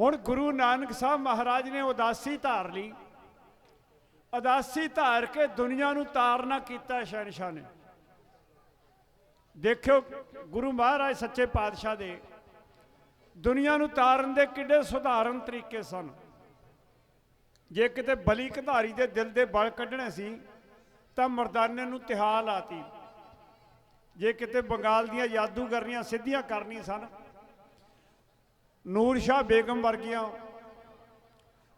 ਹੁਣ ਗੁਰੂ ਨਾਨਕ ਸਾਹਿਬ ਮਹਾਰਾਜ ਨੇ ਉਦਾਸੀ ਧਾਰ ਲਈ। ਉਦਾਸੀ ਧਾਰ ਕੇ ਦੁਨੀਆ ਨੂੰ ਤਾਰਨਾ ਕੀਤਾ ਸ਼ਹਿਨशाह ਨੇ। ਦੇਖਿਓ, ਗੁਰੂ ਮਹਾਰਾਜ ਸੱਚੇ ਪਾਤਸ਼ਾਹ ਦੇ ਦੁਨੀਆ ਨੂੰ ਤਾਰਨ ਦੇ ਕਿੱਡੇ ਸੁਧਾਰਨ ਤਰੀਕੇ ਸਨ। ਜੇ ਕਿਤੇ ਬਲੀ ਘਧਾਰੀ ਦੇ ਦਿਲ ਦੇ ਬਲ ਕੱਢਣੇ ਸੀ, ਤਾਂ ਮਰਦਾਨੇ ਨੂੰ ਤਿਹਾ ਲਾਤੀ। ਜੇ ਕਿਤੇ ਬੰਗਾਲ ਦੀਆਂ ਜਾਦੂਗਰਨੀਆਂ ਸਿੱਧੀਆਂ ਕਰਨੀਆਂ ਸਨ ਨੂਰ ਸ਼ਾਹ ਬੇਗਮ ਵਰਗੀਆਂ।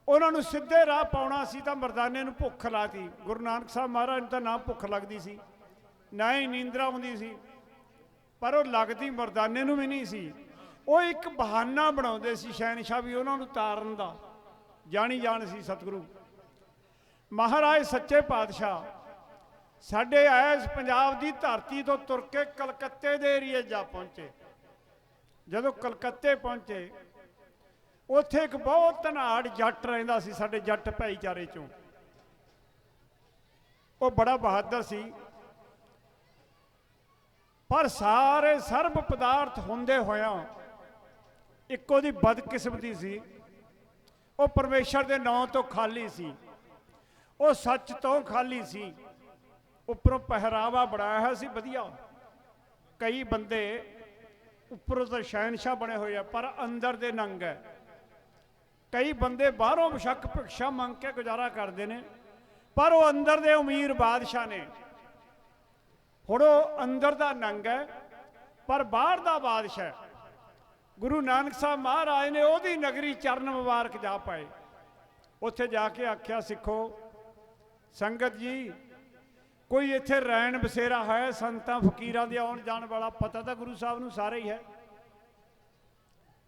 ਉਹਨਾਂ ਨੂੰ ਸਿੱਧੇ ਰਾਹ ਪਾਉਣਾ ਸੀ ਤਾਂ ਮਰਦਾਨੇ ਨੂੰ ਭੁੱਖ ਲਾਤੀ। ਗੁਰੂ ਨਾਨਕ ਸਾਹਿਬ ਮਹਾਰਾਜ ਨੂੰ ਤਾਂ ਨਾ ਭੁੱਖ ਲੱਗਦੀ ਸੀ, ਨਾ ਹੀ ਨੀਂਦਰਾ ਆਉਂਦੀ ਸੀ। ਪਰ ਉਹ ਲੱਗਦੀ ਮਰਦਾਨੇ ਨੂੰ ਵੀ ਨਹੀਂ ਸੀ। ਉਹ ਇੱਕ ਬਹਾਨਾ ਬਣਾਉਂਦੇ ਸੀ ਸ਼ਹਿਨशाह ਵੀ ਉਹਨਾਂ ਨੂੰ ਤਾਰਨ ਦਾ। ਜਾਣੀ ਜਾਣ ਸੀ ਸਤਿਗੁਰੂ। ਮਹਾਰਾਜ ਸੱਚੇ ਪਾਤਸ਼ਾਹ, ਸਾਡੇ ਐਸ ਪੰਜਾਬ ਦੀ ਧਰਤੀ ਤੋਂ ਤੁਰ ਕੇ ਕਲਕੱਤੇ ਦੇ ਏਰੀਏ ਜਾ ਪਹੁੰਚੇ। ਜਦੋਂ ਕਲਕੱਤੇ ਪਹੁੰਚੇ, ਉੱਥੇ ਇੱਕ ਬਹੁਤ ਧਨਾੜ ਜੱਟ ਰਹਿੰਦਾ ਸੀ ਸਾਡੇ ਜੱਟ ਭਾਈਚਾਰੇ ਚੋਂ। ਉਹ ਬੜਾ ਬਹਾਦਰ ਸੀ। ਪਰ ਸਾਰੇ ਸਰਬ ਪਦਾਰਥ ਹੁੰਦੇ ਹੋਇਆਂ ਇੱਕੋ ਦੀ ਬਦਕਿਸਮਤੀ ਸੀ। ਉਹ ਪਰਮੇਸ਼ਰ ਦੇ ਨਾਂ ਤੋਂ ਖਾਲੀ ਸੀ। ਉਹ ਸੱਚ ਤੋਂ ਖਾਲੀ ਸੀ। ਉੱਪਰੋਂ ਪਹਿਰਾਵਾ ਬਣਾਇਆ ਹੋਇਆ ਸੀ, ਵਧੀਆ। ਕਈ ਬੰਦੇ ਉੱਪਰੋਂ ਤਾਂ ਸ਼ਹਿਨशाह ਬਣੇ ਹੋਏ ਆ, ਪਰ ਅੰਦਰ ਦੇ ਨੰਗ ਹੈ। ਕਈ ਬੰਦੇ ਬਾਹਰੋਂ ਬਸ਼ੱਕ ਭਿਕਸ਼ਾ ਮੰਗ ਕੇ ਗੁਜ਼ਾਰਾ ਕਰਦੇ ਨੇ, ਪਰ ਉਹ ਅੰਦਰ ਦੇ ਅਮੀਰ ਬਾਦਸ਼ਾਹ ਨੇ। ਹੁਣ ਉਹ ਅੰਦਰ ਦਾ ਨੰਗ ਹੈ, ਪਰ ਬਾਹਰ ਦਾ ਬਾਦਸ਼ਾਹ ਗੁਰੂ ਨਾਨਕ ਸਾਹਿਬ ਮਹਾਰਾਜ ਨੇ ਉਹਦੀ ਨਗਰੀ ਚਰਨ ਮੁਬਾਰਕ ਜਾ ਪਾਏ। ਉੱਥੇ ਜਾ ਕੇ ਆਖਿਆ, ਸਿੱਖੋ, ਸੰਗਤ ਜੀ ਕੋਈ ਇੱਥੇ ਰੈਣ ਬਸੇਰਾ ਹੈ, ਸੰਤਾਂ ਫਕੀਰਾਂ ਦੇ ਆਉਣ ਜਾਣ ਵਾਲਾ, ਪਤਾ ਤਾਂ ਗੁਰੂ ਸਾਹਿਬ ਨੂੰ ਸਾਰੇ ਹੀ ਹੈ।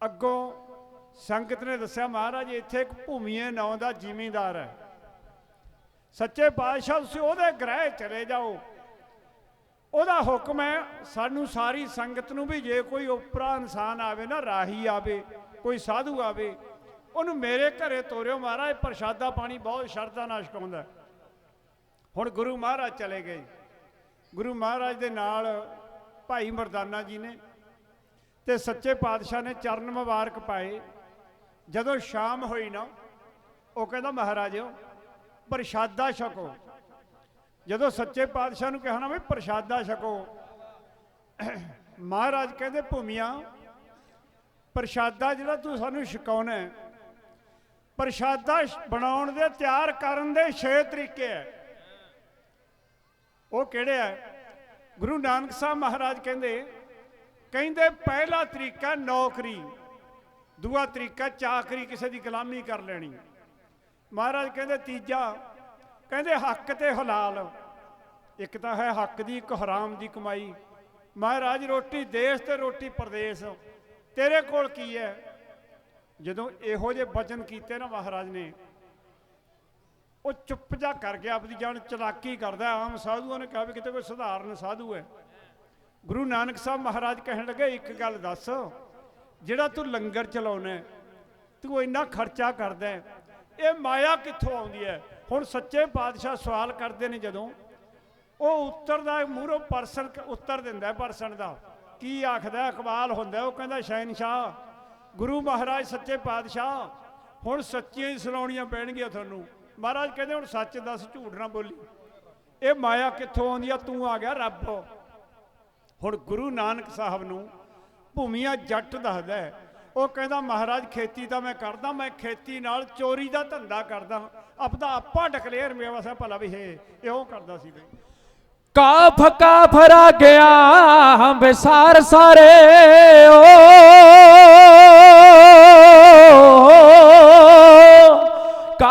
ਅੱਗੋਂ ਸੰਗਤ ਨੇ ਦੱਸਿਆ, ਮਹਾਰਾਜ, ਇੱਥੇ ਇੱਕ ਭੂਮੀਏ ਨਾਂ ਦਾ ਜ਼ਿਮੀਂਦਾਰ ਹੈ। ਸੱਚੇ ਪਾਤਸ਼ਾਹ, ਤੁਸੀਂ ਉਹਦੇ ਗ੍ਰਹਿ ਚਲੇ ਜਾਓ। ਉਹਦਾ ਹੁਕਮ ਹੈ, ਸਾਨੂੰ ਸਾਰੀ ਸੰਗਤ ਨੂੰ ਵੀ ਜੇ ਕੋਈ ਉਪਰਾ ਇਨਸਾਨ ਆਵੇ ਨਾ, ਰਾਹੀ ਆਵੇ, ਕੋਈ ਸਾਧੂ ਆਵੇ, ਉਹਨੂੰ ਮੇਰੇ ਘਰੇ ਤੋਰਿਓ ਮਹਾਰਾਜ, ਪ੍ਰਸ਼ਾਦਾ ਪਾਣੀ ਬਹੁਤ ਸ਼ਰਧਾ ਨਾਲ ਛਕਾਉਂਦਾ। ਹੁਣ ਗੁਰੂ ਮਹਾਰਾਜ ਚਲੇ ਗਏ ਗੁਰੂ ਮਹਾਰਾਜ ਦੇ ਨਾਲ ਭਾਈ ਮਰਦਾਨਾ ਜੀ ਨੇ ਤੇ ਸੱਚੇ ਪਾਤਸ਼ਾਹ ਨੇ ਚਰਨ ਮੁਬਾਰਕ ਪਾਏ। ਜਦੋਂ ਸ਼ਾਮ ਹੋਈ ਨਾ, ਉਹ ਕਹਿੰਦਾ ਮਹਾਰਾਜੋ ਪ੍ਰਸ਼ਾਦਾ ਛਕੋ। ਜਦੋਂ ਸੱਚੇ ਪਾਤਸ਼ਾਹ ਨੂੰ ਕਹਿਣਾ, ਵੀ ਪ੍ਰਸ਼ਾਦਾ ਛਕੋ। ਮਹਾਰਾਜ ਕਹਿੰਦੇ, ਭੂਮੀਆਂ, ਪ੍ਰਸ਼ਾਦਾ ਜਿਹੜਾ ਤੂੰ ਸਾਨੂੰ ਛਕਾਉਣਾ ਪ੍ਰਸ਼ਾਦਾ ਬਣਾਉਣ ਦੇ ਤਿਆਰ ਕਰਨ ਦੇ 6 ਤਰੀਕੇ ਹੈ। ਉਹ ਕਿਹੜੇ ਹੈ ਗੁਰੂ ਨਾਨਕ ਸਾਹਿਬ ਮਹਾਰਾਜ ਕਹਿੰਦੇ ਕਹਿੰਦੇ ਪਹਿਲਾ ਤਰੀਕਾ ਨੌਕਰੀ, ਦੂਆ ਤਰੀਕਾ ਚਾਕਰੀ, ਕਿਸੇ ਦੀ ਗੁਲਾਮੀ ਕਰ ਲੈਣੀ। ਮਹਾਰਾਜ ਕਹਿੰਦੇ, ਤੀਜਾ, ਕਹਿੰਦੇ ਹੱਕ ਤੇ ਹਲਾਲ। ਇੱਕ ਤਾਂ ਹੈ ਹੱਕ ਦੀ, ਇੱਕ ਹਰਾਮ ਦੀ ਕਮਾਈ। ਮਹਾਰਾਜ, ਰੋਟੀ ਦੇਸ਼ ਤੇ ਰੋਟੀ ਪ੍ਰਦੇਸ਼। ਤੇਰੇ ਕੋਲ ਕੀ ਹੈ? ਜਦੋਂ ਇਹੋ ਜਿਹੇ ਬਚਨ ਕੀਤੇ ਨਾ ਮਹਾਰਾਜ ਨੇ ਉਹ ਚੁੱਪ ਜਾ ਕਰ ਗਿਆ ਆਪਣੀ ਜਾਨ ਚਲਾਕੀ ਕਰਦਾ। ਆਮ ਸਾਧੂਆਂ ਨੇ ਕਿਹਾ ਵੀ ਕਿਤੇ ਕੋਈ ਸਧਾਰਨ ਸਾਧੂ ਹੈ। ਗੁਰੂ ਨਾਨਕ ਸਾਹਿਬ ਮਹਾਰਾਜ ਕਹਿਣ ਲੱਗੇ, ਇੱਕ ਗੱਲ ਦੱਸ, ਜਿਹੜਾ ਤੂੰ ਲੰਗਰ ਚਲਾਉਣਾ ਤੂੰ ਇੰਨਾ ਖਰਚਾ ਕਰਦਾ ਇਹ ਮਾਇਆ ਕਿੱਥੋਂ ਆਉਂਦੀ ਹੈ? ਹੁਣ ਸੱਚੇ ਪਾਤਸ਼ਾਹ ਸਵਾਲ ਕਰਦੇ ਨੇ ਜਦੋਂ, ਉਹ ਉੱਤਰ ਦਾ ਮੂਹਰੋਂ ਪਰਸਨ ਉੱਤਰ ਦਿੰਦਾ ਪਰਸਨ ਦਾ। ਕੀ ਆਖਦਾ ਹੈ? ਇਕਬਾਲ ਹੁੰਦਾ, ਉਹ ਕਹਿੰਦਾ ਸ਼ਹਿਨशाह ਗੁਰੂ ਮਹਾਰਾਜ ਸੱਚੇ ਪਾਤਸ਼ਾਹ, ਹੁਣ ਸੱਚੀਆਂ ਹੀ ਸੁਣਾਉਣੀਆਂ ਪੈਣਗੀਆਂ ਤੁਹਾਨੂੰ। ਮਹਾਰਾਜ ਕਹਿੰਦੇ ਹੁਣ ਸੱਚ ਦੱਸ, ਝੂਠ ਨਾ ਬੋਲੀ। ਇਹ ਮਾਇਆ ਕਿੱਥੋਂ ਆਉਂਦੀ ਆ? ਤੂੰ ਆ ਗਿਆ, ਰੱਬ। ਹੁਣ ਗੁਰੂ ਨਾਨਕ ਸਾਹਿਬ ਨੂੰ ਭੂਮੀਆ ਜੱਟ ਦੱਸਦਾ ਉਹ ਕਹਿੰਦਾ, ਮਹਾਰਾਜ, ਖੇਤੀ ਤਾਂ ਮੈਂ ਕਰਦਾ, ਮੈਂ ਖੇਤੀ ਨਾਲ ਚੋਰੀ ਦਾ ਧੰਦਾ ਕਰਦਾ ਆਪਦਾ ਆਪਾ ਡਿਕਲੇਅਰ ਮੇਵਾ ਵਸਾ ਭਲਾ ਵੀ ਹੈ। ਇਹੋ ਕਰਦਾ ਸੀ ਬਈ। ਕਾਫ ਕਾਫਰਾ ਗਿਆ ਵਿਸਾਰ ਸਾਰੇ ਓ।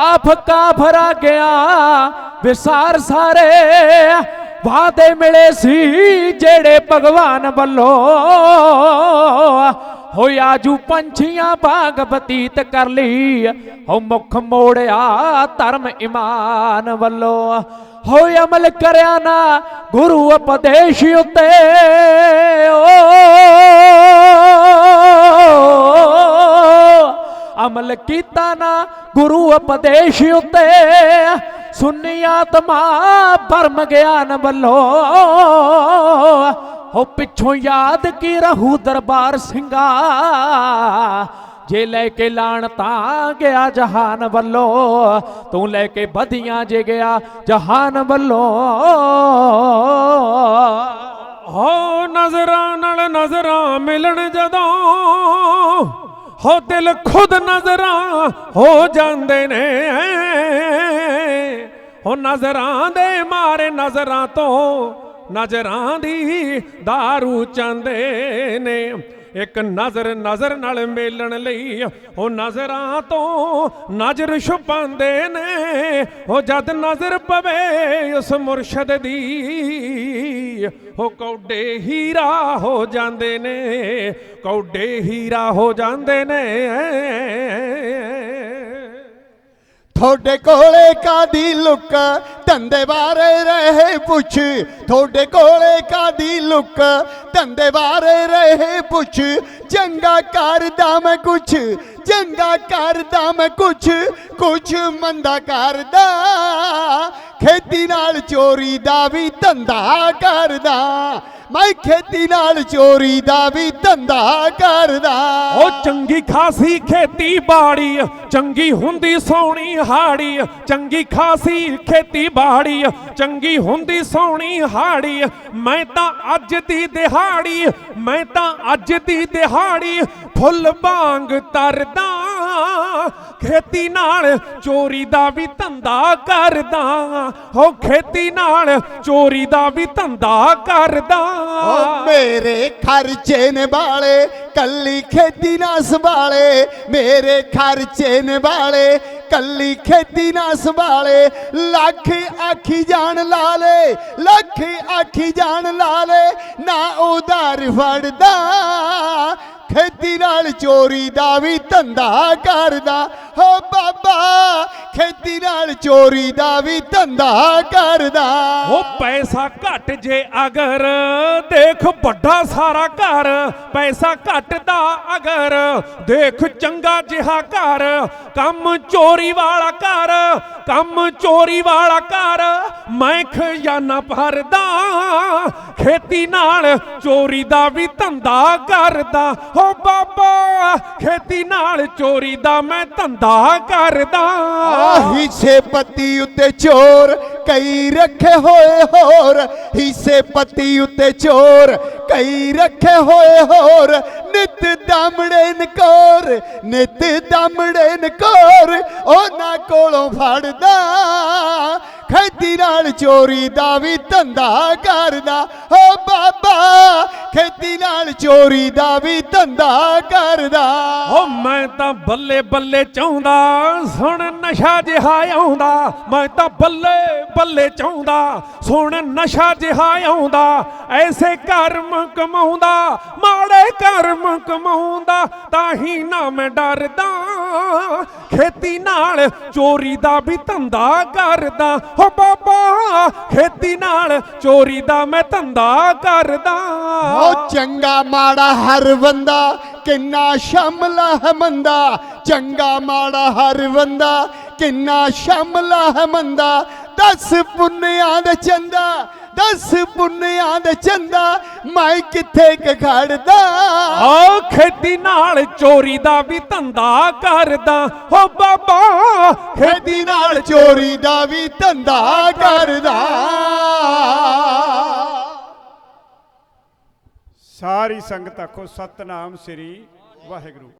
ਕਾਫ ਕਾਫਰਾ ਗਿਆ, ਵਿਸਾਰ ਸਾਰੇ ਵਾਦੇ ਮਿਲੇ ਸੀ, ਜਿਹੜੇ ਭਗਵਾਨ ਵੱਲੋਂ ਹੋਇਆ ਜੂ ਪੰਛੀਆਂ ਬਾਗ ਬਤੀਤ ਕਰ ਲਈ ਹੋ ਮੁਖ ਮੋੜਿਆ ਧਰਮ ਇਮਾਨ ਵੱਲੋਂ। ਹੋ ਅਮਲ ਕਰਿਆ ਨਾ ਗੁਰੂ ਉਪਦੇਸ਼ ਉਤੇ ਓ ਅਮਲ ਕੀਤਾ ਨਾ ਗੁਰੂ ਉਪਦੇਸ਼ ਉਤੇ। ਸੁਨੀ ਆਤਮਾ ਪਰਮ ਗਿਆਨ ਵੱਲੋਂ। ਹੋ ਪਿੱਛੋਂ ਯਾਦ ਕੀ ਰਹੂ ਦਰਬਾਰ ਸਿੰਘਾ। ਜੇ ਲੈ ਕੇ ਲਾਣ ਤਾਂ ਗਿਆ ਜਹਾਨ ਵੱਲੋਂ। ਤੂੰ ਲੈ ਕੇ ਵਧੀਆਂ ਜੇ ਗਿਆ ਜਹਾਨ ਵੱਲੋਂ। ਹੋ ਨਜ਼ਰਾਂ ਨਾਲ ਨਜ਼ਰਾਂ ਮਿਲਣ ਜਦੋਂ ਹੋ ਦਿਲ ਖੁਦ ਨਜ਼ਰਾਂ ਹੋ ਜਾਂਦੇ ਨੇ। ਹੋ ਨਜ਼ਰਾਂ ਦੇ ਮਾਰੇ ਨਜ਼ਰਾਂ ਤੋਂ ਨਜ਼ਰਾਂ ਦੀ दारू ਚਾਂਦੇ ਨੇ। ਇੱਕ ਨਜ਼ਰ ਨਜ਼ਰ ਨਾਲ ਮੇਲਣ ਲਈ ਉਹ ਨਜ਼ਰਾਂ ਤੋਂ ਨਜ਼ਰ ਛੁਪਾਉਂਦੇ ਨੇ। ਉਹ ਜਦ ਨਜ਼ਰ ਪਵੇ ਉਸ ਮੁਰਸ਼ਦ ਦੀ, ਉਹ ਕੌਡੇ ਹੀਰਾ ਹੋ ਜਾਂਦੇ ਨੇ। ਕੌਡੇ ਹੀਰਾ ਹੋ ਜਾਂਦੇ ਨੇ। ਤੁਹਾਡੇ ਕੋਲੇ ਕਾਦੀ ਲੁੱਕ ਧੰਦੇ ਬਾਰੇ ਰਹੇ ਪੁੱਛ, ਤੁਹਾਡੇ ਕੋਲੇ ਕਾਦੀ ਲੁੱਕ? ਧੰਦੇ ਬਾਰੇ ਰਹੇ ਪੁੱਛ, ਚੰਗਾ ਕਰਦਾ ਮੈਂ ਕੁਛ, ਚੰਗਾ ਕਰਦਾ ਮੈਂ ਕੁਛ ਕੁਛ ਮੰਦਾ ਕਰਦਾ। ਖੇਤੀ ਨਾਲ ਚੋਰੀ ਦਾ ਵੀ ਧੰਦਾ ਕਰਦਾ। ਮੈਂ ਖੇਤੀ ਨਾਲ ਚੋਰੀ ਦਾ ਵੀ ਧੰਦਾ ਕਰਦਾ। ਉਹ ਚੰਗੀ ਖਾਸੀ ਖੇਤੀ ਬਾੜੀ, ਚੰਗੀ ਹੁੰਦੀ ਸੋਹਣੀ ਹਾੜੀ, ਚੰਗੀ ਖਾਸੀ ਖੇਤੀ ਬਾੜੀ, ਚੰਗੀ ਹੁੰਦੀ ਸੋਹਣੀ ਹਾੜੀ, ਮੈਂ ਤਾਂ ਅੱਜ ਦੀ ਦਿਹਾੜੀ, ਮੈਂ ਤਾਂ ਅੱਜ ਦੀ ਦਿਹਾੜੀ ਫੁੱਲ ਵਾਂਗ ਤਰਦਾ। ਖੇਤੀ ਨਾਲ ਚੋਰੀ ਦਾ ਵੀ ਧੰਦਾ ਕਰਦਾ ਹੋ ਖੇਤੀ ਨਾਲ ਚੋਰੀ ਦਾ ਵੀ ਧੰਦਾ ਕਰਦਾ। ਓ ਮੇਰੇ ਖਰਚੇ ਨੇ ਬਾਲੇ ਕੱਲੀ ਖੇਤੀ ਨਾ ਸੰਭਾਲੇ ਮੇਰੇ ਖਰਚੇ ਨੇ ਬਾਲੇ ਕੱਲੀ ਖੇਤੀ ਨਾ ਸੰਭਾਲੇ ਲੱਖ ਆਖੀ ਜਾਣ ਲਾਲੇ, ਲੱਖ ਆਖੀ ਜਾਣ ਲਾਲੇ। ਨਾ ਉਧਾਰ ਫੜਦਾ ਖੇਤੀ ਨਾਲ ਚੋਰੀ ਦਾ ਵੀ ਧੰਦਾ ਕਰਦਾ। ਹੋ ਬਾਬਾ, ਖੇਤੀ ਨਾਲ ਚੋਰੀ ਦਾ ਵੀ ਧੰਦਾ ਕਰਦਾ। ਉਹ ਪੈਸਾ ਘਟ ਜੇ ਅਗਰ, ਦੇਖ ਵੱਡਾ ਸਾਰਾ ਘਰ। ਪੈਸਾ ਘਟਦਾ ਅਗਰ, ਦੇਖ ਚੰਗਾ ਜਿਹਾ ਘਰ। ਕੰਮ ਚੋਰੀ ਵਾਲਾ ਘਰ, ਕੰਮ ਚੋਰੀ ਵਾਲਾ ਘਰ। ਮੈਂ ਖਜ਼ਾਨਾ ਭਰਦਾ, ਖੇਤੀ ਨਾਲ ਚੋਰੀ ਦਾ ਵੀ ਧੰਦਾ ਕਰਦਾ। ਹੋ ਬਾਬਾ, ਖੇਤੀ ਨਾਲ ਚੋਰੀ ਦਾ ਮੈਂ ਧੰਦਾ ਕਰਦਾ। ਹਿੱਸੇ ਪੱਤੀ ਉੱਤੇ ਚੋਰ ਕਈ ਰੱਖੇ ਹੋਏ ਹੋਰ। ਹਿੱਸੇ ਪੱਤੀ ਉੱਤੇ ਚੋਰ ਕਈ ਰੱਖੇ ਹੋਏ ਹੋਰ। ਨਿਤ ਦਮੜੇ ਨਕੋਰ, ਨਿਤ ਦਮੜੇ ਨਕੋਰ। ਉਹਨਾਂ ਕੋਲੋਂ ਫੜਦਾ, ਖੇਤੀ ਨਾਲ ਚੋਰੀ ਦਾ ਵੀ ਧੰਦਾ ਕਰਦਾ। ਓ ਬਾਬਾ, ਖੇਤੀ ਨਾਲ ਚੋਰੀ ਦਾ ਵੀ ਧੰਦਾ ਕਰਦਾ। ਓ ਮੈਂ ਤਾਂ ਬੱਲੇ ਬੱਲੇ ਚਾਹੁੰਦਾ, ਸੁਣ ਨਸ਼ਾ ਜਿਹਾ ਆਉਂਦਾ। ਮੈਂ ਤਾਂ ਬੱਲੇ ਬੱਲੇ ਚਾਹੁੰਦਾ, ਸੁਣ ਨਸ਼ਾ ਜਿਹਾ ਆਉਂਦਾ। ਐਸੇ ਕਰਮ ਕਮਾਉਂਦਾ, ਮਾੜੇ ਕਰਮ ਕਮਾਉਂਦਾ, ਤਾਂ ਹੀ ਨਾ ਮੈਂ ਡਰਦਾ। ਖੇਤੀ ਨਾਲ ਚੋਰੀ ਦਾ ਵੀ ਧੰਦਾ ਕਰਦਾ। ਹੋ ਬਾਬਾ ਖੇਤੀ ਨਾਲ ਚੋਰੀ ਦਾ ਮੈਂ ਧੰਦਾ ਕਰਦਾ। ਓ ਚੰਗਾ ਮਾੜਾ ਹਰ ਬੰਦਾ, ਕਿੰਨਾ ਸ਼ਾਮਲਾ ਹੈ ਮੰਦਾ। ਚੰਗਾ ਮਾੜਾ ਹਰ ਬੰਦਾ, ਕਿੰਨਾ ਸ਼ਾਮਲਾ ਹੈ ਮੰਦਾ। ਦਸ ਪੁੰਨਿਆਂ ਦੇ ਚੰਦਾ ਦਸ ਪੁੰਨਿਆਂ ਦੇ ਚੰਦਾ ਮੈਂ ਕਿੱਥੇ ਕ ਖੜਦਾ? ਆ ਖੇਤੀ ਨਾਲ ਚੋਰੀ ਦਾ ਵੀ ਧੰਦਾ ਕਰਦਾ। ਹੋ ਬਾਬਾ ਖੇਤੀ ਨਾਲ ਚੋਰੀ ਦਾ ਵੀ ਧੰਦਾ ਕਰਦਾ। ਸਾਰੀ ਸੰਗਤ ਆਖੋ ਸਤਨਾਮ ਸ੍ਰੀ ਵਾਹਿਗੁਰੂ।